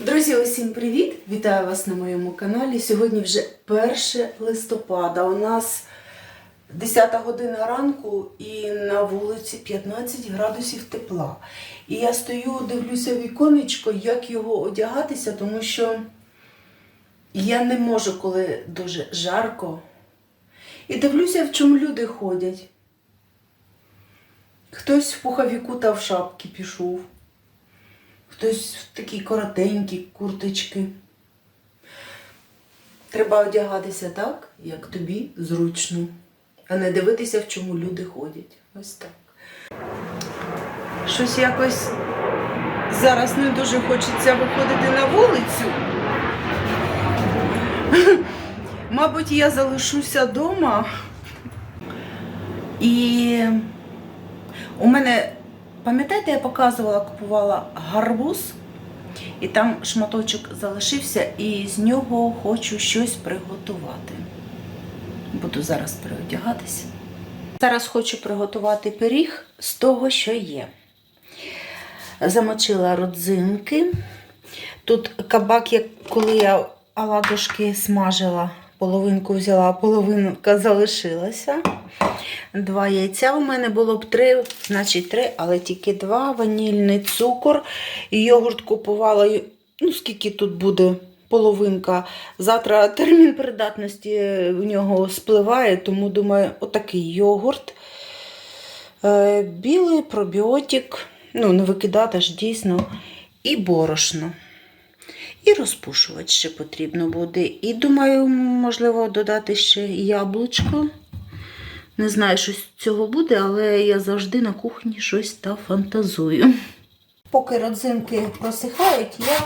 Друзі, усім привіт! Вітаю вас на моєму каналі. Сьогодні вже 1 листопада. У нас 10 година ранку і на вулиці 15 градусів тепла. І я стою, дивлюся віконечко, як його одягатися, тому що я не можу, коли дуже жарко. І дивлюся, в чому люди ходять. Хтось в пуховіку та в шапці пішов. Хтось в такі коротенькі курточки. Треба одягатися так, як тобі зручно, а не дивитися, в чому люди ходять. Ось так. Щось якось зараз не дуже хочеться виходити на вулицю. Мабуть, я залишуся вдома. І у мене Пам'ятаєте, я показувала, купувала гарбуз, і там шматочок залишився, і з нього хочу щось приготувати. Буду зараз переодягатися. Зараз хочу приготувати пиріг з того, що є. Замочила родзинки. Тут кабак, коли я оладушки смажила, половинку взяла, половинка залишилася. Два яйця у мене було б три, значить три, але тільки два, ванільний цукор. І йогурт купувала, ну скільки тут буде половинка. Завтра термін придатності в нього спливає, тому думаю, отакий йогурт. Е, Білий пробіотик, ну, не викидати ж дійсно, і борошно. І розпушувач ще потрібно буде. І думаю, можливо, додати ще яблучко. Не знаю, що з цього буде, але я завжди на кухні щось та фантазую. Поки родзинки просихають, я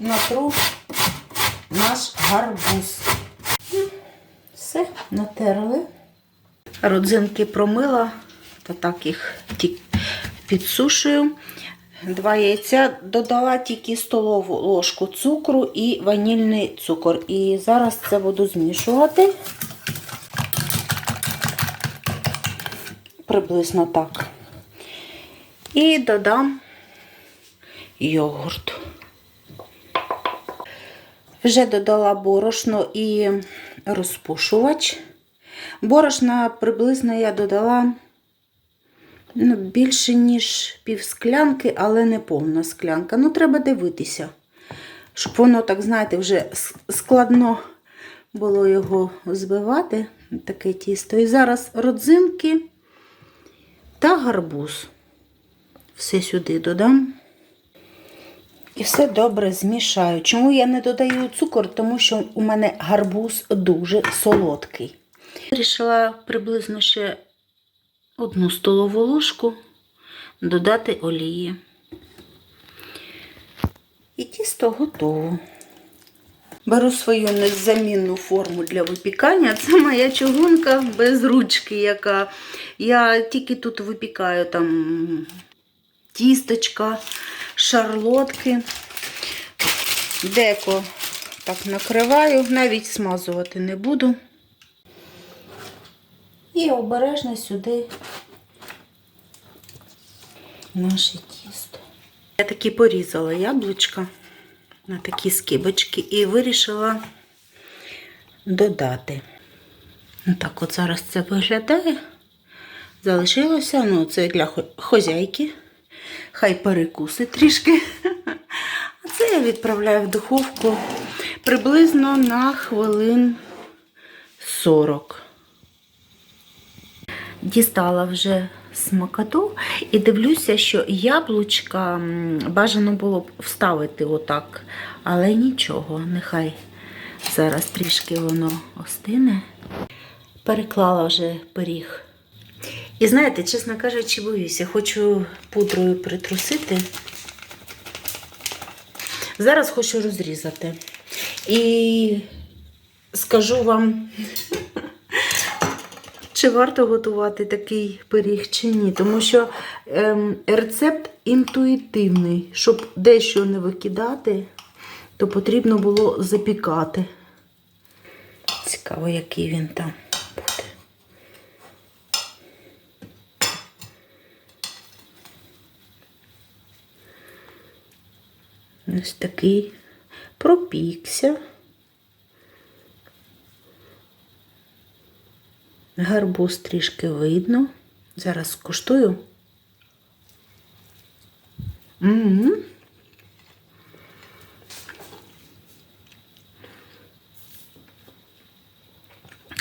натру наш гарбуз. Все, натерли. Родзинки промила, то так їх підсушую. Два яйця додала тільки столову ложку цукру і ванільний цукор. І зараз це буду змішувати. Приблизно так. І додам йогурт. Вже додала борошно і розпушувач. Борошна приблизно я додала ну, більше, ніж пів склянки, але не повна склянка. Ну, треба дивитися, щоб воно, так, знаєте, вже складно було його збивати, таке тісто. І зараз родзинки та гарбуз. Все сюди додам. І все добре змішаю. Чому я не додаю цукор? Тому що у мене гарбуз дуже солодкий. Вирішила приблизно ще одну столову ложку додати олії. І тісто готово. Беру свою незамінну форму для випікання. Це моя чугунка без ручки, яка я тільки тут випікаю там тісточка, шарлотки. Деко так накриваю, навіть смазувати не буду. І обережно сюди наше тісто. Я таки порізала яблучка на такі скибочки і вирішила додати. Так от зараз це виглядає. Залишилося, ну, це для хозяйки. Хай перекусить трішки. А це я відправляю в духовку приблизно на хвилин 40. Дістала вже смакоту і дивлюся, що яблучка бажано було б вставити отак, але нічого, нехай зараз трішки воно остине. Переклала вже пиріг. І знаєте, чесно кажучи, боюся, хочу пудрою притрусити. Зараз хочу розрізати. І скажу вам, чи варто готувати такий пиріг чи ні. Тому що ем, рецепт інтуїтивний. Щоб дещо не викидати, то потрібно було запікати. Цікаво, який він там буде. Ось такий пропікся. Гарбуз трішки видно. Зараз скуштую. м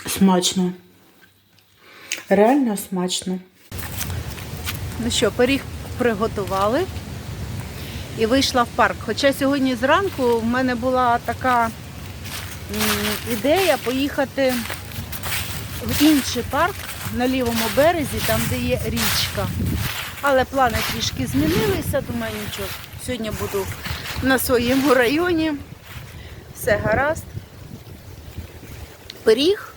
Смачно. Реально смачно. Ну що, пиріг приготували і вийшла в парк. Хоча сьогодні зранку в мене була така ідея поїхати в інший парк на лівому березі, там де є річка. Але плани трішки змінилися, думаю, нічого. Сьогодні буду на своєму районі. Все гаразд. Пиріг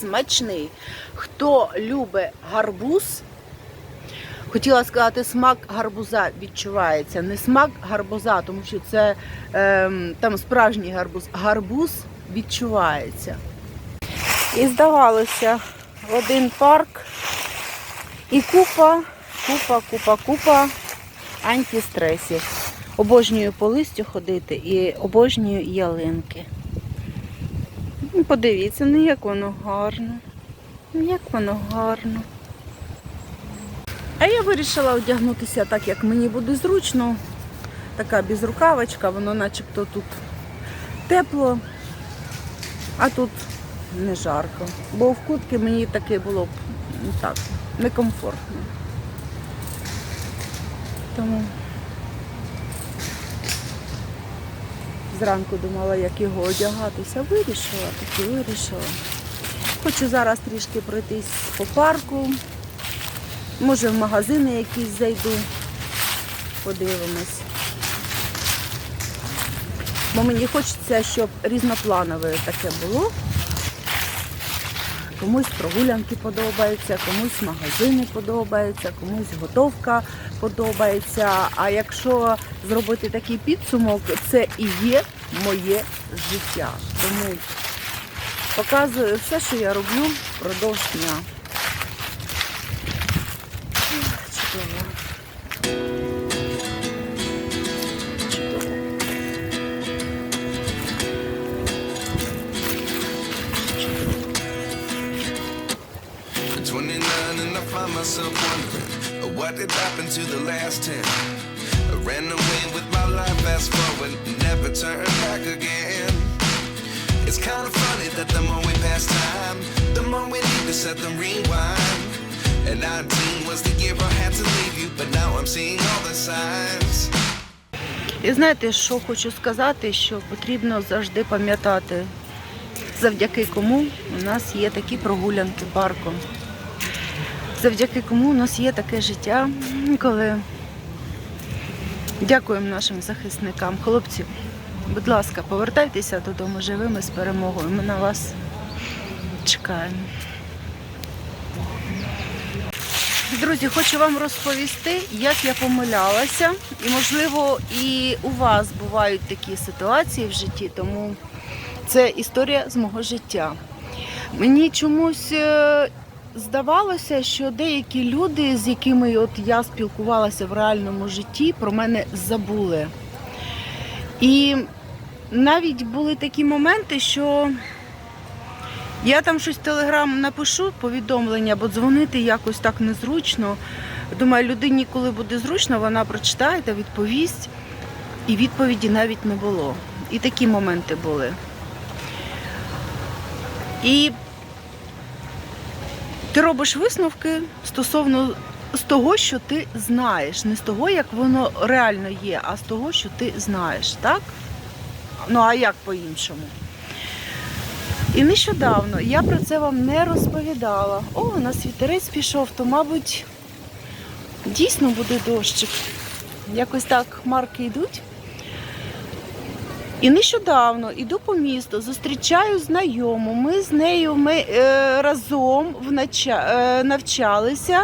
смачний. Хто любить гарбуз, хотіла сказати, смак гарбуза відчувається. Не смак гарбуза, тому що це ем, там справжній гарбуз. Гарбуз відчувається. І здавалося, один парк і купа, купа, купа, купа антистресів. Обожнюю по листю ходити і обожнюю ялинки. Ну, Подивіться, ну як воно гарно. Ну, Як воно гарно. А я вирішила одягнутися так, як мені буде зручно. Така безрукавочка, воно начебто тут тепло, а тут не жарко. Бо в кутки мені таке було б ну, так, некомфортно. Тому зранку думала, як його одягатися. Вирішила, таки вирішила. Хочу зараз трішки пройтись по парку. Може в магазини якісь зайду. Подивимось. Бо мені хочеться, щоб різнопланове таке було. Комусь прогулянки подобаються, комусь магазини подобаються, комусь готовка подобається. А якщо зробити такий підсумок, це і є моє життя. Тому показую все, що я роблю впродовж дня. Myself wondering uh, what did happen to the last 10. I ran away with my life, fast forward, never turn back again. It's kind of funny that the more we pass time, the more we need to set them rewind. And 19 was the year I had to leave you, but now I'm seeing all the signs. І знаєте, що хочу сказати, що потрібно завжди пам'ятати, завдяки кому у нас є такі прогулянки парком. Завдяки кому у нас є таке життя, коли дякуємо нашим захисникам. Хлопці, будь ласка, повертайтеся додому живими з перемогою. Ми на вас чекаємо. Друзі, хочу вам розповісти, як я помилялася. І, можливо, і у вас бувають такі ситуації в житті, тому це історія з мого життя. Мені чомусь е, здавалося, що деякі люди, з якими от я спілкувалася в реальному житті, про мене забули. І навіть були такі моменти, що я там щось в телеграм напишу повідомлення, бо дзвонити якось так незручно. Думаю, людині, коли буде зручно, вона прочитає та відповість. І відповіді навіть не було. І такі моменти були. І ти робиш висновки стосовно з того, що ти знаєш, не з того, як воно реально є, а з того, що ти знаєш, так? Ну а як по-іншому? І нещодавно я про це вам не розповідала. О, у нас вітерець пішов, то, мабуть, дійсно буде дощик. Якось так хмарки йдуть. І нещодавно іду по місту, зустрічаю знайому. Ми з нею ми, е, разом внача, е, навчалися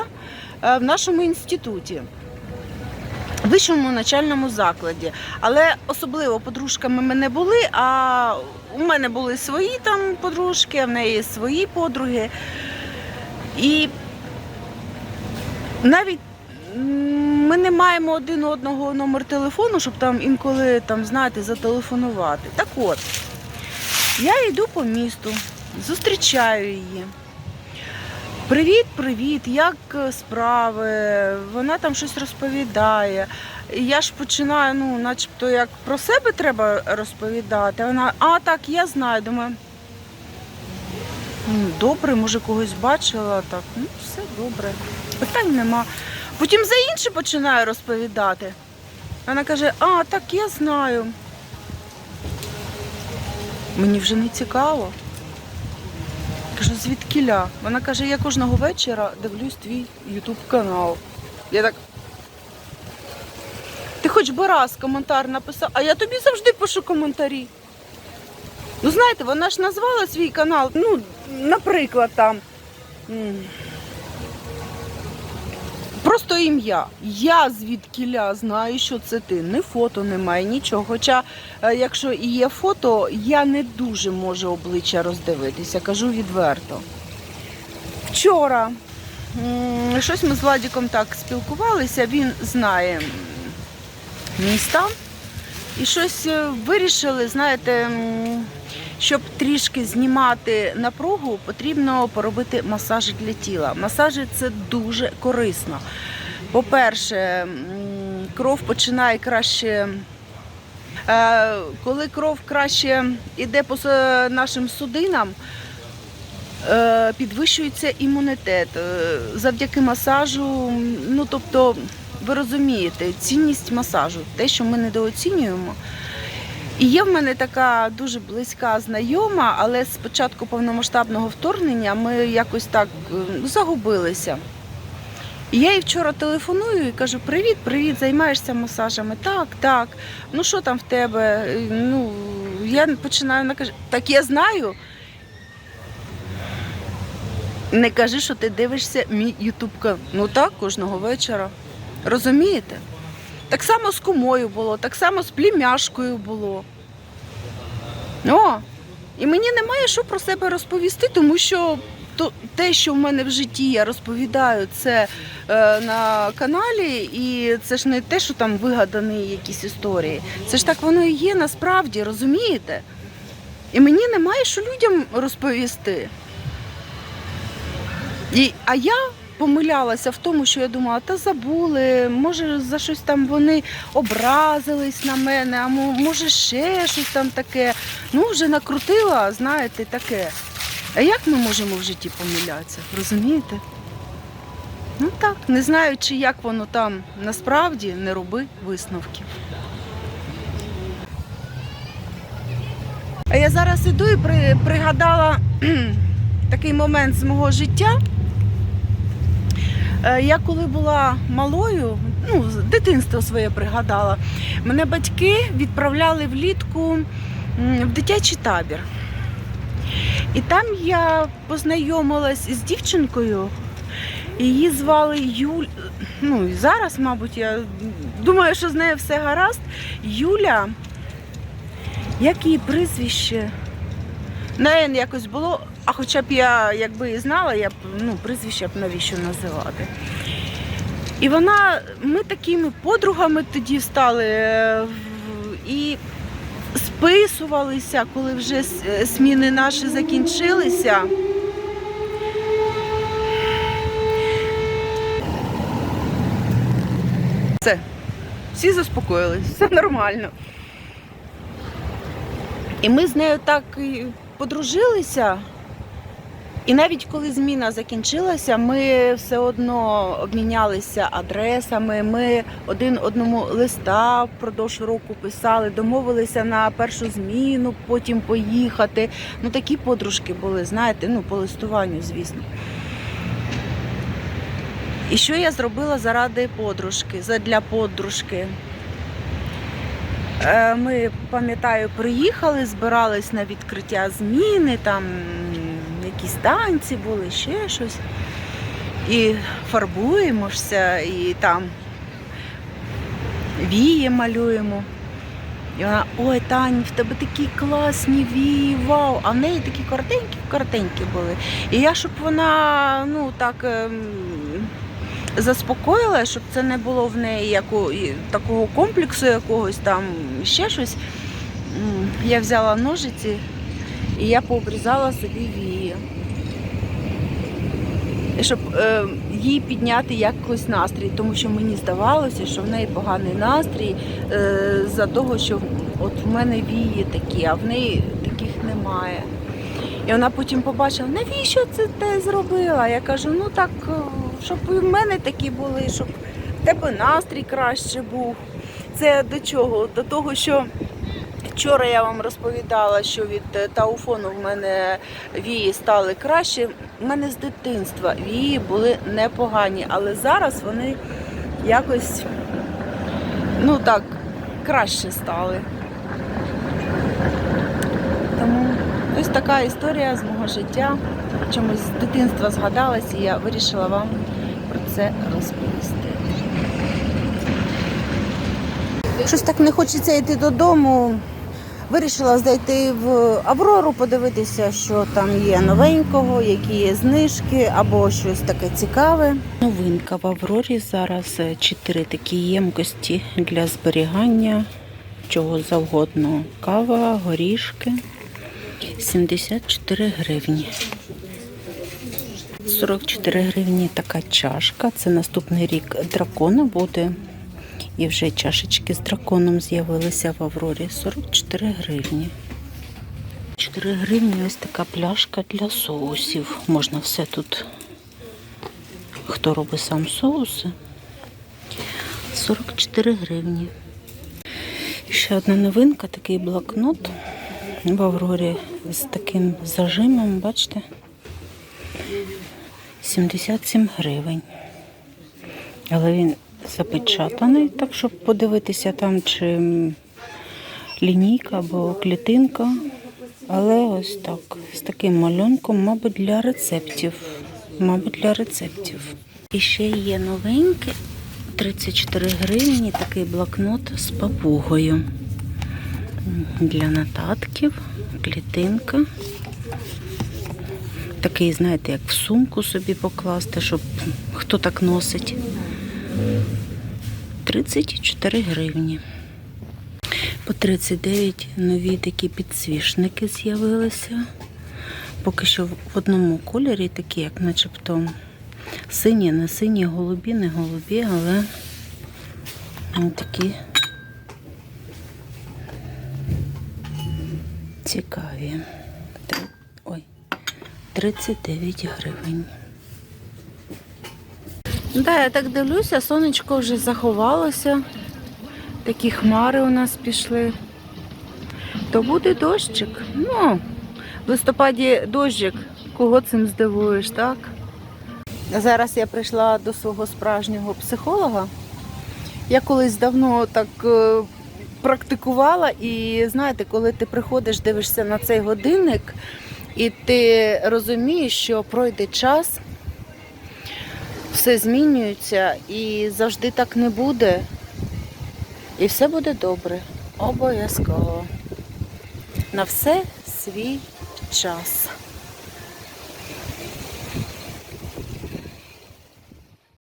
е, в нашому інституті. в Вищому навчальному закладі. Але особливо подружками ми не були, а у мене були свої там подружки, а в неї свої подруги. І навіть ми не маємо один одного номер телефону, щоб там інколи там, знаєте, зателефонувати. Так от, я йду по місту, зустрічаю її. Привіт, привіт, як е, справи? Вона там щось розповідає. Я ж починаю, ну, начебто, як про себе треба розповідати. Вона, а так, я знаю. Думаю, «Ну, добре, може когось бачила, так, ну все добре. Питань нема. Потім за інше починаю розповідати. Вона каже, а, так я знаю. Мені вже не цікаво. Кажу, звідкіля? Вона каже, я кожного вечора дивлюсь твій ютуб канал. Я так. Ти хоч би раз коментар написав, а я тобі завжди пишу коментарі. Ну, знаєте, вона ж назвала свій канал, ну, наприклад, там. Просто ім'я. Я звідкіля знаю, що це ти. Ні фото немає, нічого. Хоча, е, якщо і є фото, я не дуже можу обличчя роздивитися, кажу відверто. Вчора щось ми з Владіком так спілкувалися, він знає міста. І щось е, вирішили, знаєте, щоб трішки знімати напругу, потрібно поробити масажі для тіла. Масажі це дуже корисно. По-перше, кров починає краще. е, Коли кров краще йде по нашим судинам, е, підвищується імунітет. Е, Завдяки масажу, ну тобто, ви розумієте, цінність масажу, те, що ми недооцінюємо. І є в мене така дуже близька знайома, але з початку повномасштабного вторгнення ми якось так е, загубилися. І я їй вчора телефоную і кажу: Привіт, привіт, займаєшся масажами? Так, так. Ну що там в тебе? Е, Ну, я починаю вона каже, так я знаю. Не кажи, що ти дивишся мій ютуб. Ну так, кожного вечора. Розумієте? Так само з кумою було, так само з племяшкою було. О, і мені немає що про себе розповісти, тому що то, те, що в мене в житті я розповідаю, це е, на каналі, і це ж не те, що там вигадані якісь історії. Це ж так воно і є насправді, розумієте? І мені немає що людям розповісти. І, а я помилялася в тому, що я думала, та забули, може за щось там вони образились на мене, а може ще щось там таке. Ну, вже накрутила, знаєте, таке. А як ми можемо в житті помилятися, розумієте? Ну так, не знаючи, як воно там насправді, не роби висновків. А я зараз іду і при, пригадала такий момент з мого життя. Е, Я коли була малою, ну, дитинство своє пригадала, мене батьки відправляли влітку в дитячий табір. І там я познайомилась з дівчинкою. Її звали Юль. Ну і зараз, мабуть, я думаю, що з нею все гаразд. Юля, як її прізвище? На Н якось було, а хоча б я якби і знала, я б ну, прізвище б навіщо називати. І вона, ми такими подругами тоді стали е, і списувалися, коли вже е, сміни наші закінчилися. Все, всі заспокоїлись, все нормально. І ми з нею так подружилися. І навіть коли зміна закінчилася, ми все одно обмінялися адресами. Ми один одному листа впродовж року писали, домовилися на першу зміну, потім поїхати. Ну такі подружки були, знаєте, ну по листуванню, звісно. І що я зробила заради подружки, для подружки? Е, Ми, пам'ятаю, приїхали, збирались на відкриття зміни, там якісь танці були, ще щось. І фарбуємося, і там вії малюємо. І вона, ой, Тань, в тебе такі класні вії, вау! А в неї такі коротенькі, коротенькі були. І я, щоб вона, ну так. ем, заспокоїла, щоб це не було в неї яку, і такого комплексу якогось там, ще щось. Я взяла ножиці і я пообрізала собі вії. Щоб е, їй підняти якось настрій, тому що мені здавалося, що в неї поганий настрій е, за того, що от в мене вії такі, а в неї таких немає. І вона потім побачила, навіщо це ти зробила? Я кажу, ну так, е, щоб і в мене такі були, щоб в тебе настрій краще був. Це до чого? До того, що вчора я вам розповідала, що від е, тауфону в мене вії стали краще. У мене з дитинства вії були непогані, але зараз вони якось ну так, краще стали. Тому ось така історія з мого життя. Чомусь з дитинства згадалась, і я вирішила вам про це розповісти. Щось так не хочеться йти додому. Вирішила зайти в Аврору, подивитися, що там є новенького, які є знижки або щось таке цікаве. Новинка в Аврорі зараз е, чотири такі ємкості для зберігання чого завгодно. Кава, горішки. 74 гривні. 44 гривні така чашка. Це наступний рік дракона буде. І вже чашечки з драконом з'явилися в Аврорі. 44 гривні. 4 гривні ось така пляшка для соусів. Можна все тут. Хто робить сам соуси? 44 гривні. І ще одна новинка, такий блокнот в Аврорі з таким зажимом, бачите? 77 гривень. Але він запечатаний, так щоб подивитися там, чи лінійка або клітинка. Але ось так, з таким малюнком, мабуть, для рецептів. Мабуть, для рецептів. І ще є новеньке 34 гривні, такий блокнот з папугою. Для нотатків, клітинка. Такий, знаєте, як в сумку собі покласти, щоб хто так носить. 34 гривні. По 39 нові такі підсвічники з'явилися. Поки що в одному кольорі, такі, як начебто сині, не сині, голубі, не голубі, але такі цікаві. Ой, 39 гривень. Да, я так дивлюся, сонечко вже заховалося. Такі хмари у нас пішли. То буде дощик. Ну, в листопаді дощик. Кого цим здивуєш, так? Зараз я прийшла до свого справжнього психолога. Я колись давно так е, практикувала, і знаєте, коли ти приходиш, дивишся на цей годинник, і ти розумієш, що пройде час, все змінюється і завжди так не буде. І все буде добре. Обов'язково. На все свій час.